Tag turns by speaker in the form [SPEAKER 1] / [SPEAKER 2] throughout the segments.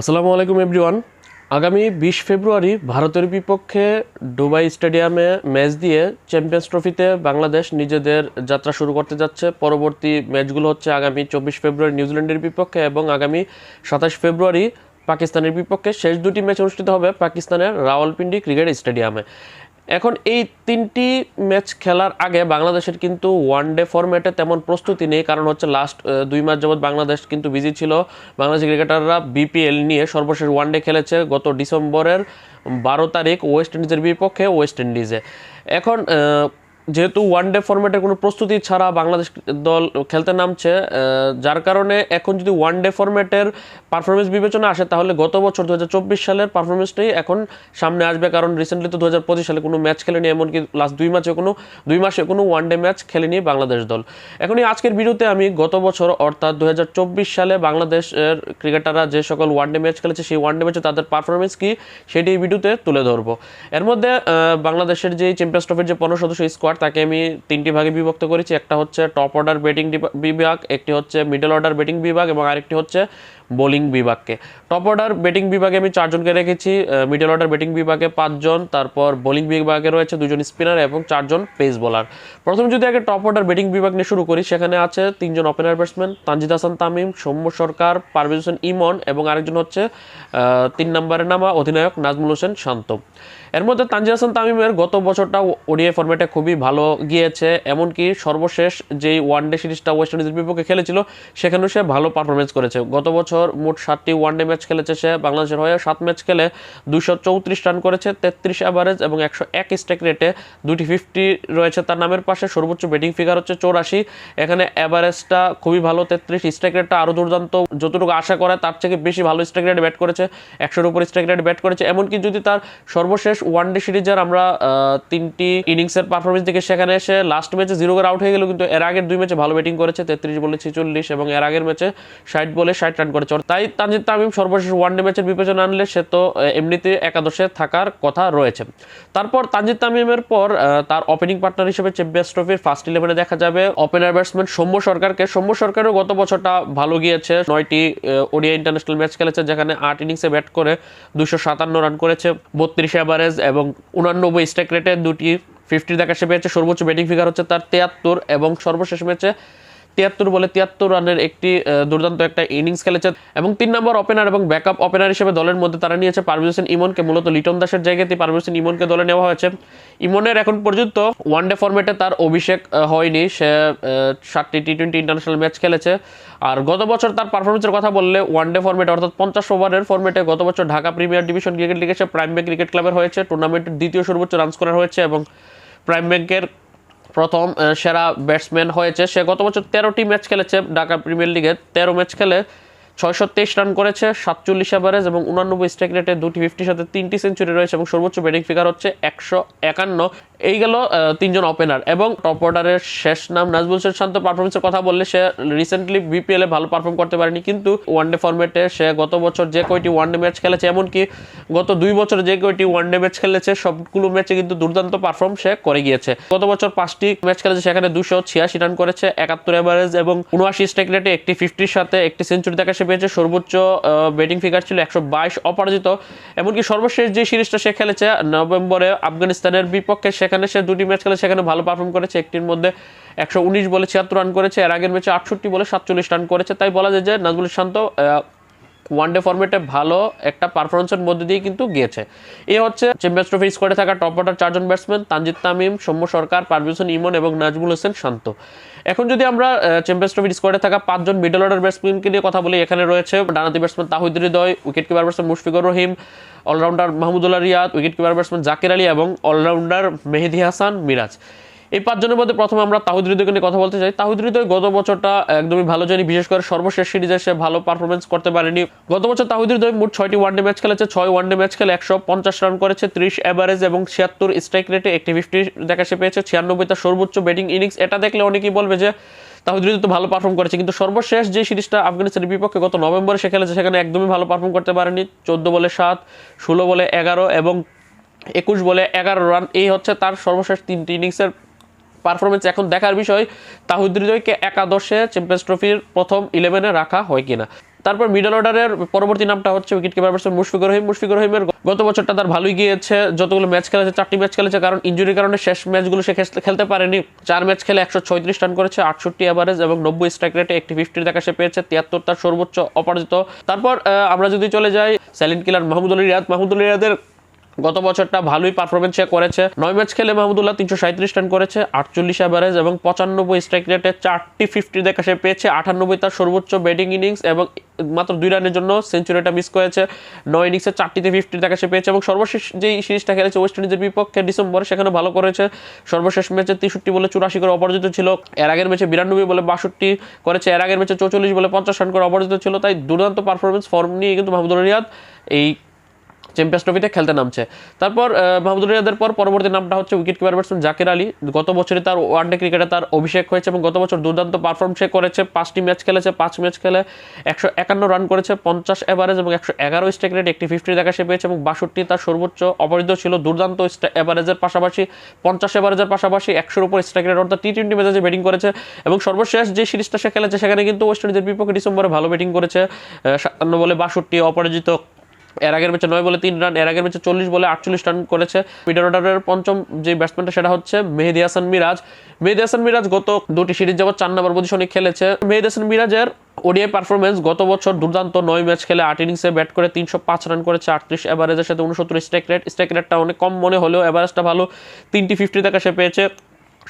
[SPEAKER 1] আসসালামু আলাইকুম এভরিওয়ান আগামী বিশ ফেব্রুয়ারি ভারতের বিপক্ষে ডুবাই স্টেডিয়ামে ম্যাচ দিয়ে চ্যাম্পিয়ন্স ট্রফিতে বাংলাদেশ নিজেদের যাত্রা শুরু করতে যাচ্ছে। পরবর্তী ম্যাচগুলো হচ্ছে আগামী চব্বিশ ফেব্রুয়ারি নিউজিল্যান্ডের বিপক্ষে এবং আগামী সাতাশ ফেব্রুয়ারি পাকিস্তানের বিপক্ষে। শেষ দুটি ম্যাচ অনুষ্ঠিত হবে পাকিস্তানের রাওয়ালপিন্ডি ক্রিকেট স্টেডিয়ামে। এখন এই তিনটি ম্যাচ খেলার আগে বাংলাদেশের কিন্তু ওয়ান ডে ফরম্যাটে তেমন প্রস্তুতি নেই। কারণ হচ্ছে লাস্ট দুই মাস যাবৎ বাংলাদেশ কিন্তু বিজি ছিল। বাংলাদেশি ক্রিকেটাররা বিপিএল নিয়ে সর্বশেষ ওয়ান ডে খেলেছে গত ডিসেম্বরের বারো তারিখ ওয়েস্ট ইন্ডিজের বিপক্ষে ওয়েস্ট ইন্ডিজে এখন যেহেতু ওয়ান ডে ফরম্যাটের কোনো প্রস্তুতি ছাড়া বাংলাদেশ দল খেলতে নামছে যার কারণে এখন যদি ওয়ান ডে ফরম্যাটের পারফরমেন্স বিবেচনা আসে, তাহলে গত বছর দু হাজার চব্বিশ সালের পারফরমেন্সটাই এখন সামনে আসবে। কারণ রিসেন্টলি তো দু হাজার পঁচিশ সালে কোনো ম্যাচ খেলেনি, এমনকি লাস্ট দুই মাসে কোনো, দুই মাসে কোনো ওয়ান ডে ম্যাচ খেলেনি বাংলাদেশ দল। এখন এই আজকের ভিডিওতে আমি গত বছর, অর্থাৎ দু হাজার চব্বিশ সালে বাংলাদেশের ক্রিকেটাররা যে সকল ওয়ান ডে ম্যাচ খেলেছে, সেই ওয়ান ডে ম্যাচে তাদের পারফরমেন্স কী, সেটি এই ভিডিওতে তুলে ধরবো। এর মধ্যে বাংলাদেশের যে চ্যাম্পিয়ন্স ট্রফির যে পনেরো সদস্য স্কোয়াড তাকে আমি তিনটি ভাগে বিভক্ত করেছি। একটা হচ্ছে টপ অর্ডার বেটিং বিভাগ, একটি হচ্ছে মিডল অর্ডার ব্যাটিং বিভাগ এবং আরেকটি হচ্ছে বোলিং বিভাগকে। টপ অর্ডার ব্যাটিং বিভাগে আমি চারজনকে রেখেছি মিডল অর্ডার ব্যাটিং বিভাগে পাঁচজন, তারপর বোলিং বিভাগে রয়েছে দুজন স্পিনার এবং চারজন পেস বোলার প্রথমে যদি আগে টপ অর্ডার ব্যাটিং বিভাগ নিয়ে শুরু করি, সেখানে আছে তিনজন ওপেনার ব্যাটসম্যান তানজিদ হাসান তামিম, সৌম্য সরকার, পারভেজ হোসেন ইমন এবং আরেকজন হচ্ছে তিন নম্বরে নামা অধিনায়ক নাজমুল হোসেন শান্ত। এর মধ্যে তানজিদ হাসান তামিমের গত বছরটা ওডিআই ফরম্যাটে খুবই ভালো গিয়েছে, এমনকি সর্বশেষ যেই ওয়ান ডে সিরিজটা ওয়েস্ট ইন্ডিজের বিপক্ষে খেলেছিল, সেখানেও সে ভালো পারফরমেন্স করেছে। গত বছর মোট সাতটি ওয়ান ডে ম্যাচ খেলেছে সে। বাংলাদেশের হয়ে সাত ম্যাচ খেলে চৌত্রিশ রান করেছে, তেত্রিশ অ্যাভারেজ এবং একশো এক স্ট্রাইক রেটে দুটি ফিফটি রয়েছে তার নামের পাশে। সর্বোচ্চ ব্যাটিং ফিগার হচ্ছে চৌরাশি। এখানে অ্যাভারেজটা খুবই ভালো, তেত্রিশ স্ট্রাইক রেটটা আরও দুর্দান্ত। যতটুকু আশা করে তার থেকে বেশি ভালো স্ট্রাইক রেট ব্যাট করেছে, একশোর উপর স্ট্রাইক রেট ব্যাট করেছে। এমনকি যদি তার সর্বশেষ ওয়ান ডে সিরিজের আমরা তিনটি ইনিংসের পারফরমেন্স দেখে সেখানে এসে লাস্ট ম্যাচে জিরো করে আউট হয়ে গেল কিন্তু এর আগের দুই ম্যাচে ভালো ব্যাটিং করেছে, তেত্রিশ বলে ছেচল্লিশ এবং এর আগের ম্যাচে ষাট বলে ষাট রান করেছে। তাই তানজিদ তামিম সর্বশেষ ওয়ান ডে ম্যাচের বিবেচনা আনলে সে তো এমনিতে একাদশে থাকার কথা রয়েছে। তারপর তানজিদ তামিমের পর তার ওপেনিং পার্টনার হিসেবে চ্যাম্পিয়ন্স ট্রফির ফার্স্ট ইলেভেনে দেখা যাবে। ওপেনার ব্যাটসম্যান সৌম্য সরকারকে, সৌম্য সরকারও গত বছরটা ভালো গিয়েছে। নয়টি ওডিআই ইন্টারন্যাশনাল ম্যাচ খেলেছে, যেখানে আট ইনিংসে ব্যাট করে দুশো সাতান্ন রান করেছে। বত্রিশ অ্যাভারেজ এবং উনানব্বই স্ট্রাইক রেটে দুটি ফিফটি দেখা সে পেয়েছে। সর্বোচ্চ ব্যাটিং ফিগার হচ্ছে তার তিয়াত্তর এবং সর্বশেষ ম্যাচে তিয়াত্তর বলে তিয়াত্তর রানের একটি দুর্দান্ত একটা ইনিংস খেলেছে এবং তিন নম্বর ওপেনার এবং ব্যাকআপ ওপেনার হিসেবে দলের মধ্যে তারা নিয়েছে পারভেজ হোসেন ইমনকে। মূলত লিটন দাসের জায়গাতে পারভেজ হোসেন ইমনকে দলে নেওয়া হয়েছে। ইমনের এখন পর্যন্ত ওয়ান ডে ফরম্যাটে তার অভিষেক হয়নি। সে সাতটি টি টোয়েন্টি ইন্টারন্যাশনাল ম্যাচ খেলেছে। আর গত বছর তার পারফরমেন্সের কথা বললে ওয়ান ডে ফরম্যাটে অর্থাৎ পঞ্চাশ ওভারের ফরম্যাটে গত বছর ঢাকা প্রিমিয়ার ডিভিশন ক্রিকেট লিগে সে প্রাইম ব্যাংক ক্রিকেট ক্লাবের হয়েছে। টুর্নামেন্টের দ্বিতীয় সর্বোচ্চ রান স্কোরার হয়েছে এবং প্রাইম ব্যাংকের প্রথম সেরা ব্যাটসম্যান হয়েছে। সে গত বছর তেরোটি ম্যাচ খেলেছে। ঢাকা প্রিমিয়ার লিগে তেরো ম্যাচ খেলে ছয়শো তেইশ রান করেছে, সাতচল্লিশ অ্যাভারেজ এবং উনানব্বই স্ট্রাইক রেটে দুটি ফিফটির সাথে তিনটি সেঞ্চুরি রয়েছে এবং সর্বোচ্চ ব্যাটিং ফিগার হচ্ছে একশো একান্ন। এই গেল তিনজন ওপেনার এবং টপ অর্ডারের শেষ নাম নাজবুল শেখ শান্ত পারফরমেন্সের কথা বললে সে রিসেন্টলি বিপিএল ভালো পারফর্ম করতে পারেনি, কিন্তু ওয়ান ডে ফরম্যাটে সে গত বছর যে কয়টি ওয়ান ডে ম্যাচ খেলেছে, এমনকি গত দুই বছর যে কয়টি ওয়ান ডে ম্যাচ খেলেছে, সবগুলো ম্যাচে কিন্তু দুর্দান্ত পারফর্ম সে করে গিয়েছে। গত বছর পাঁচটি ম্যাচ খেলেছে, সেখানে দুশো ছিয়াশি রান করেছে, একাত্তর অ্যাভারেজ এবং উনআশি স্ট্রাইক রেটে একটি ফিফটির সাথে একটি সেঞ্চুরি দেখা সে পেয়েছে সর্বোচ্চ ব্যাটিং ফিগার ছিল একশো বাইশ অপরাজিত। এমনকি সর্বশেষ যে সিরিজটা সে খেলেছে নভেম্বরে আফগানিস্তানের বিপক্ষে, সেখানে সে দুটি ম্যাচ খেলে সেখানে ভালো পারফর্ম করেছে। একটির মধ্যে একশো উনিশ বলে ছিয়াত্তর রান করেছে, এর আগের ম্যাচে আটষট্টি বলে সাতচল্লিশ রান করেছে। তাই বলা যায় যে নাজমুল শান্ত ওয়ান ডে ফরম্যাটে ভালো একটা পারফরমেন্সের মধ্যে দিয়ে কিন্তু গিয়েছে। এ হচ্ছে চ্যাম্পিয়ন্স ট্রফি স্কোয়াডে থাকা টপ অর্ডার চারজন ব্যাটসম্যান তানজিদ তামিম, সৌম্য সরকার পারভেজ ইমন এবং নাজমুল হোসেন শান্ত। এখন যদি আমরা চ্যাম্পিয়ন্স ট্রফি স্কোয়াডে থাকা পাঁচজন মিডল অর্ডার ব্যাটসম্যানকে নিয়ে কথা বলি, এখানে রয়েছে ডানাতি batsman Towhid Hridoy wicket keeper batsman Mushfiqur Rahim allrounder Mahmudullah Riyad wicket keeper batsman Jaker Ali এবং অলরাউন্ডার মেহেদি হাসান মিরাজ। এই পাঁচজনের মধ্যে প্রথমে আমরা তাহিদ হৃদয়কে নিয়ে কথা বলতে চাই। তাহিদ হৃদয় গত বছরটা একদমই ভালো জানি বিশেষ করে সর্বশেষ সিরিজে সে ভালো পারফরমেন্স করতে পারেনি। গত বছর তাহিদ হৃদয় মোট ছয়টি ওয়ানডে ম্যাচ খেলেছে, ছয় ওয়ানডে ম্যাচ খেলে একশো পঞ্চাশ রান করেছে, ত্রিশ অ্যাভারেজ এবং ছিয়াত্তর স্ট্রাইক রেটে একটি ফিফটি দেখা সে পেয়েছে, ছিয়ানব্বই তার সর্বোচ্চ ব্যাটিং ইনিংস এটা দেখলে অনেকেই বলবে যে তাহিদ হৃদয় তো ভালো পারফর্ম করেছে, কিন্তু সর্বশেষ যে সিরিজটা আফগানিস্তানের বিপক্ষে গত নভেম্বরে সে খেলেছে, সেখানে একদমই ভালো পারফর্ম করতে পারেনি। চোদ্দ বলে সাত, ষোলো বলে এগারো এবং একুশ বলে এগারো রান এই হচ্ছে তার সর্বশেষ তিনটি ইনিংসের পারফরমেন্স এখন দেখার বিষয়, তাহিদ একাদশে চ্যাম্পিয়ন্স ট্রফির প্রথম ইলেভেনে রাখা হয় কিনা। তারপর মিডল অর্ডারের পরবর্তী নামটা হচ্ছে wicket keeper batsman Mushfiqur Rahim. Mushfiqur রহিমের গত বছরটা তার ভালোই গিয়েছে, যতগুলো ম্যাচ খেলেছে, চারটি ম্যাচ খেলেছে, কারণ ইঞ্জুরির কারণে শেষ ম্যাচগুলো সে খেলতে- পারেনি। চার ম্যাচ খেলে একশো ছয়ত্রিশ রান করেছে, আটষট্টি অ্যাভারেজ এবং নব্বই স্ট্রাইক রেটে একটি ফিফটির দেখা সে পেয়েছে, তিয়াত্তর তার সর্বোচ্চ অপরাজিত। তারপর আমরা যদি চলে যাই সাইলেন্ট কিলার মাহমুদুল রিয়াদ। মাহমুদুল রিয়াদের গত বছরটা ভালোই পারফরমেন্স করেছে। নয় ম্যাচ খেলে মাহমুদুল্লাহ তিনশো সাঁত্রিশ রান করেছে, আটচল্লিশ অ্যাভারেজ এবং পঁচানব্বই স্ট্রাইক রেটে চারটি ফিফটি দেখা সে পেয়েছে। আটানব্বই তার সর্বোচ্চ ব্যাটিং ইনিংস এবং মাত্র দুই রানের জন্য সেঞ্চুরিটা মিস করেছে। নয় ইনিংসে চারটিতে ফিফটি দেখা সে পেয়েছে এবং সর্বশেষ যেই সিরিজটা খেলেছে ওয়েস্ট ইন্ডিজের বিপক্ষে ডিসেম্বরে সেখানে ভালো করেছে। সর্বশেষ ম্যাচে তেষট্টি বলে চুরাশি করে অপরাজিত ছিল। এর আগের ম্যাচে বিরানব্বই বলে বাষট্টি করেছে। এর আগের ম্যাচে চৌচল্লিশ বলে পঞ্চাশ রান করে অপরাজিত ছিল। তাই দুর্দান্ত পারফরমেন্স ফর্ম নিয়ে কিন্তু মাহমুদুল রিয়াদ এই চ্যাম্পিয়ন্স ট্রফিতে খেলতে নামছে। তারপর মাহমুদুল রিয়াদের পর পরবর্তী নামটা হচ্ছে wicket keeper batsman Jaker Ali. গত বছরে তার ওয়ানডে ক্রিকেটে তার অভিষেক হয়েছে এবং গত বছর দুর্দান্ত পারফর্ম সে করেছে। পাঁচটি ম্যাচ খেলেছে, পাঁচ ম্যাচ খেলে একশো একান্ন রান করেছে, পঞ্চাশ এভারেজ এবং একশো এগারো স্ট্রাইক রেট একটি ফিফটি দেখা সে পেয়েছে এবং বাষট্টি তার সর্বোচ্চ অপরাজিত ছিল। দুর্দান্ত এভারেজের পাশাপাশি, পঞ্চাশ এভারেজের পাশাপাশি একশোর উপর স্ট্রাইক রেট অর্থাৎ টি টোয়েন্টি ম্যাচে ব্যাটিং করেছে এবং সর্বশেষ যে সিরিজটা সে খেলেছে, সেখানে কিন্তু ওয়েস্ট ইন্ডিজের বিপক্ষে ডিসেম্বরে ভালো ব্যাটিং করেছে। সাতান্ন বলে বাষট্টি, অপরাজিত এর আগের ম্যাচে নয় বলে তিন রান, এর আগের ম্যাচে চল্লিশ বলে আটচল্লিশ রান করেছে। মিডল অর্ডারের পঞ্চম যে ব্যাটসম্যানটা সেটা হচ্ছে মেহেদি হাসান মিরাজ। মেহেদি হাসান মিরাজ গত দুটি সিরিজ যাবত চার নম্বর পজিশনে খেলেছে। মেহেদি হাসান মিরাজের ওডিআই পারফরমেন্স গত বছর দুর্দান্ত নয় ম্যাচ খেলে আট ইনিংসে ব্যাট করে তিনশো পাঁচ রান করেছে, আটত্রিশ এভারেজের সাথে উনসত্তর স্ট্রাইক রেট স্ট্রাইক রেটটা অনেক কম মনে হলেও এভারেজটা ভালো। তিনটি ফিফটি টাকা সে পেয়েছে।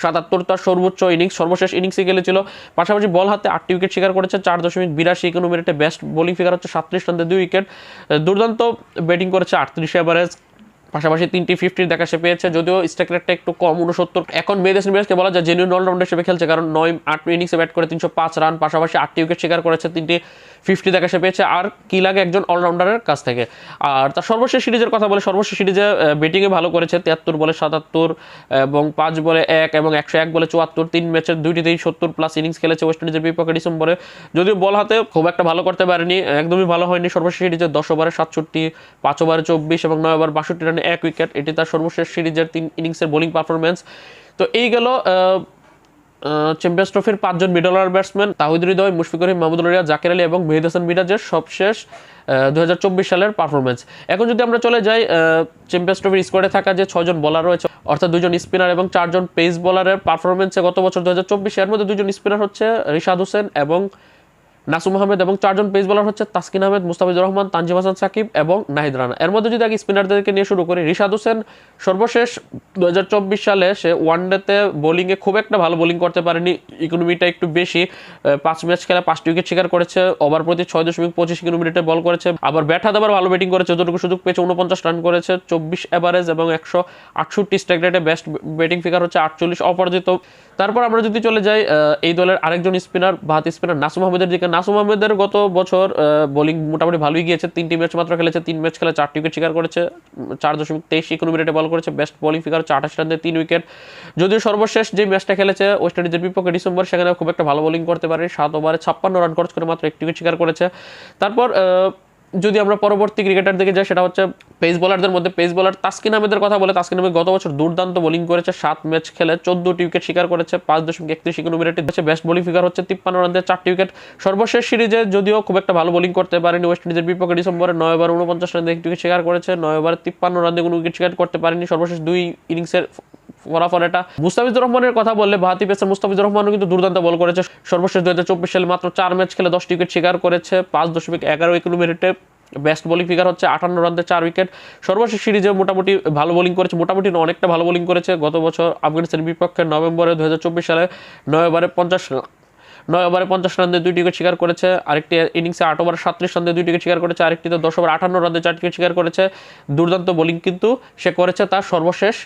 [SPEAKER 1] সাতাত্তর তার সর্বোচ্চ ইনিংস সর্বশেষ ইনিংসে খেলেছিল পাশাপাশি বল হাতে আটটি উইকেট শিকার করেছে, চার দশমিক বিরাশি একান্ন মিনিটে বেস্ট বোলিং ফিগার হচ্ছে সাতত্রিশ রানতে দুই উইকেট দুর্দান্ত ব্যাটিং করেছে আটত্রিশ এভারেজ পাশাপাশি তিনটি ফিফটির দেখা সে পেয়েছে, যদিও স্ট্রাইক রেটটা একটু কম উনসত্তর এখন মেয়েদেশ মিরাজকে বলা যায় জেনুইন অলরাউন্ডার হিসেবে খেলছে, কারণ নয়, আট ইনিংসে ব্যাট করে তিনশো পাঁচ রান পাশাপাশি আটটি উইকেট শিকার করেছে, তিনটি ফিফটি দেখা সে পেয়েছে। আর কি লাগে একজন অলরাউন্ডারের কাছ থেকে? আর তার সর্বশেষ সিরিজের কথা বলে, সর্বশেষ সিরিজে ব্যাটিংয়ে ভালো করেছে, তিয়াত্তর বলে সাতাত্তর, এবং পাঁচ বলে এক, এবং একশো এক বলে চুয়াত্তর, তিন ম্যাচের দুইটিতেই সত্তর প্লাস ইনিংস খেলেছে ওয়েস্ট ইন্ডিজের বিপক্ষে ডিসেম্বরে। যদিও বল হাতে খুব একটা ভালো করতে পারেনি, একদমই ভালো হয়নি, সর্বশেষ সিরিজে দশ ওভারে সাতষট্টি, পাঁচ ওভারে চব্বিশ, এবং নয় ওভার বাষট্টি রানে এক উইকেট, এটি তার সর্বশেষ সিরিজের তিন ইনিংসের বোলিং পারফরমেন্স তো এই গেল চ্যাম্পিয়ন্স ট্রফির পাঁচজন middle order batsman Towhid Hridoy Mushfiqur Rahim Mahmudul Riyad Jaker Ali এবং মেহেদ হাসান মিরাজের সবশেষ দুই হাজার চব্বিশ সালের পারফরমেন্স এখন যদি আমরা চলে যাই চ্যাম্পিয়ন্স ট্রফির স্কোয়াডে থাকা যে ছয়জন বোলার রয়েছে, অর্থাৎ দুজন স্পিনার এবং চারজন পেস বোলারের পারফরমেন্সে গত বছর দু হাজার চব্বিশে, এর মধ্যে দুজন স্পিনার হচ্ছে রিশাদ হোসেন এবং নাসুম আহমেদ এবং চারজন পেস বোলার হচ্ছে তাসকিন আহমেদ, মুস্তাফিজুর রহমান, তানজিম হাসান সাকিব এবং নাহিদ রানা। এর মধ্যে যদি আগে স্পিনারদেরকে নিয়ে শুরু করি, রিশাদ হোসেন সর্বশেষ দু হাজার চব্বিশ সালে সে ওয়ানডেতে বোলিংয়ে খুব একটা ভালো বোলিং করতে পারেনি ইকোনমিটা একটু বেশি পাঁচ ম্যাচ খেলে, পাঁচটি উইকেট শিকার করেছে ওভার প্রতি ছয় দশমিক পঁচিশ মিনিটে বল করেছে, আবার ব্যাট হাত আবার ভালো ব্যাটিং করেছে, যতটুকু সুযোগ পেয়েছে, উনপঞ্চাশ রান করেছে, চব্বিশ এভারেজ এবং একশো আটষট্টি স্ট্রাইক রেটে বেস্ট ব্যাটিং ফিগার হচ্ছে আটচল্লিশ অপরাজিত। তারপর আমরা যদি চলে যাই এই দলের আরেকজন স্পিনার বাহাতি স্পিনার নাসুম আহমেদের দিকে। নাসুম আহমেদের গত বছর বোলিং মোটামুটি ভালোই গিয়েছে। তিনটি ম্যাচ মাত্র খেলেছে, তিন ম্যাচ খেলে চারটি উইকেট শিকার করেছে চার দশমিক তেইশ ইকোনো মিনিটে বল করেছে বেস্ট বোলিং ফিগার হচ্ছে আঠাশ তিন উইকেট যদিও সর্বশেষ যে ম্যাচটা খেলেছে ওয়েস্ট ইন্ডিজের বিপক্ষে ডিসেম্বর, সেখানে খুব একটা ভালো বোলিং করতে পারে সাত ওভারে ছাপ্পান্ন রান খরচ করে মাত্র একটি উইকেট শিকার করেছে। তারপর যদি আমরা পরবর্তী ক্রিকেটার দিকে যাই, সেটা হচ্ছে পেস বোলারদের মধ্যে পেস বোলার তাসকিন আহমেদের কথা বলে, তাসকিন আহমেদ গত বছর দুর্দান্ত বোলিং করেছে, সাত ম্যাচ খেলে, চোদ্দটি উইকেট শিকার করেছে, পাঁচ দশমিক একত্রিশ ইকোনো মিনিটে হচ্ছে বেস্ট বোলিং ফিগার হচ্ছে তিপ্পান্ন রান দিয়ে চারটি উইকেট সর্বশেষ সিরিজে যদিও খুব একটা ভালো বোলিং করতে পারেনি ওয়েস্ট ইন্ডিজের বিপক্ষে ডিসেম্বরে নয় ওভার উনপঞ্চাশ রান একটি উইকেট শিকার করেছে, নয় ওভার তিপ্পান্ন রান কোনো উইকেট শিকার করতে পারেনি, সর্বশেষ দুই ইনিংসের ফলাফল এটা মুস্তাফিজুর রহমানের কথা বললে বাহাতি পেসার মুস্তাফিজুর রহমানও কিন্তু দুর্দান্ত বল করেছে। সর্বশেষ দু হাজার চব্বিশ সালে মাত্র চার ম্যাচ খেলে দশটি উইকেট শিকার করেছে, পাঁচ দশমিক এগারো ইকোনো মিনিটে বেস্ট বোলিং ফিগার হচ্ছে আটান্ন রান দিয়ে চার উইকেট সর্বশেষ সিরিজে মোটামুটি ভালো বোলিং করেছে, মোটামুটি অনেকটা ভালো বোলিং করেছে। গত বছর আফগানিস্তানের বিপক্ষে নভেম্বরে দু হাজার চব্বিশ সালে নয় ওভারে পঞ্চাশ নয় ওভারে পঞ্চাশ রান দিয়ে দুইটি উইকেট শিকার করেছে। আরেকটি ইনিংসে আট ওভার সাতত্রিশ রান দিয়ে দুইটি উইকেট শিকার করেছে। আরেকটিতে দশ ওভার আটান্ন রান দিয়ে চারটি উইকেট শিকার করেছে। দুর্দান্ত বোলিং কিন্তু সে করেছে তার সর্বশেষ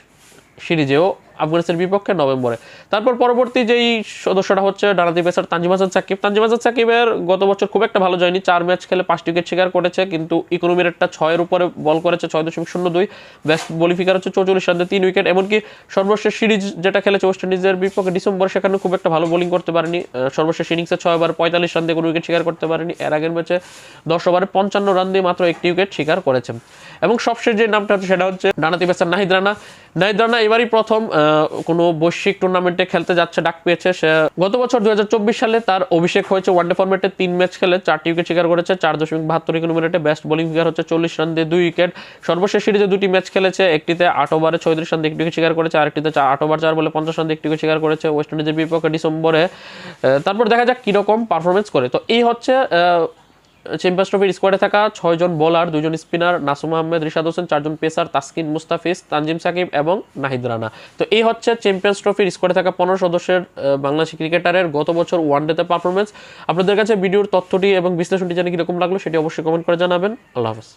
[SPEAKER 1] সিরিজেও আফগানিস্তানের বিপক্ষে নভেম্বরে। তারপর পরবর্তী যেই সদস্যটা হচ্ছে ডানাতি পেসার তানজিম হাসান সাকিব। তানজিম হাসান সাকিবের গত বছর খুব একটা ভালো যায়নি, চার ম্যাচ খেলে পাঁচটি উইকেট শিকার করেছে, কিন্তু ইকোনমি রেটটা ছয়ের উপরে বল করেছে, ছয় দশমিক শূন্য দুই। বেস্ট বোলিং ফিগার হচ্ছে চৌচল্লিশ রান তিন উইকেট, এমনকি সর্বশেষ সিরিজ যেটা খেলেছে ওয়েস্ট ইন্ডিজের বিপক্ষে ডিসেম্বরে সেখানে খুব একটা ভালো বোলিং করতে পারেনি। সর্বশেষ ইনিংসে ছয় ওভার পঁয়তাল্লিশ রান দিয়ে কোনো উইকেট শিকার করতে পারেনি। এর আগের ম্যাচে দশ ওভারে পঞ্চান্ন রান দিয়ে মাত্র একটি উইকেট শিকার করেছে। এবং সবশেষ যে নামটা হচ্ছে সেটা হচ্ছে ডানাতি পেসার নাহিদ রানা। নাহিদ রানা এবারই প্রথম কোনো বৈশ্বিক টুর্নামেন্টে খেলতে যাচ্ছে, ডাক পেয়েছে সে। গত বছর দুই হাজার চব্বিশ সালে তার অভিষেক হয়েছে ওয়ানডে ফরম্যাটে তিন ম্যাচ খেলে, চারটি উইকেট শিকার করেছে, চার দশমিক বাহাত্তর ইকোনো মিনিটে বেস্ট বোলিং ফিগার হচ্ছে চল্লিশ রান দিয়ে দুই উইকেট সর্বশেষ সিরিজে দুটি ম্যাচ খেলেছে, একটিতে আট ওভারে ছয়ত্রিশ রান দিয়ে একটি উইকেট শিকার করেছে, আরেকটিতে আট ওভার চার বলে পঞ্চাশ রান দিয়ে একটি উইকেট শিকার করেছে ওয়েস্ট ইন্ডিজের বিপক্ষে ডিসেম্বরে। তারপর দেখা যাক কীরকম পারফরমেন্স করে। তো এই হচ্ছে চ্যাম্পিয়ন্স ট্রফির স্কোয়াডে থাকা ছয়জন বোলার দুজন স্পিনার নাসুম আহমেদ, রিশাদ হোসেন, চারজন পেসার তাসকিন মুস্তাফিজ, তানজিম সাকিব এবং নাহিদ রানা। তো এই হচ্ছে চ্যাম্পিয়ন্স ট্রফির স্কোয়াডে থাকা পনেরো সদস্যের বাংলাদেশি ক্রিকেটারের গত বছর ওয়ান ওয়ানডেতে পারফরমেন্স আপনাদের কাছে ভিডিওর তথ্যটি এবং বিশ্লেষণটি জানি কীরকম লাগল সেটি অবশ্যই কমেন্ট করে জানাবেন। আল্লাহ হাফেজ।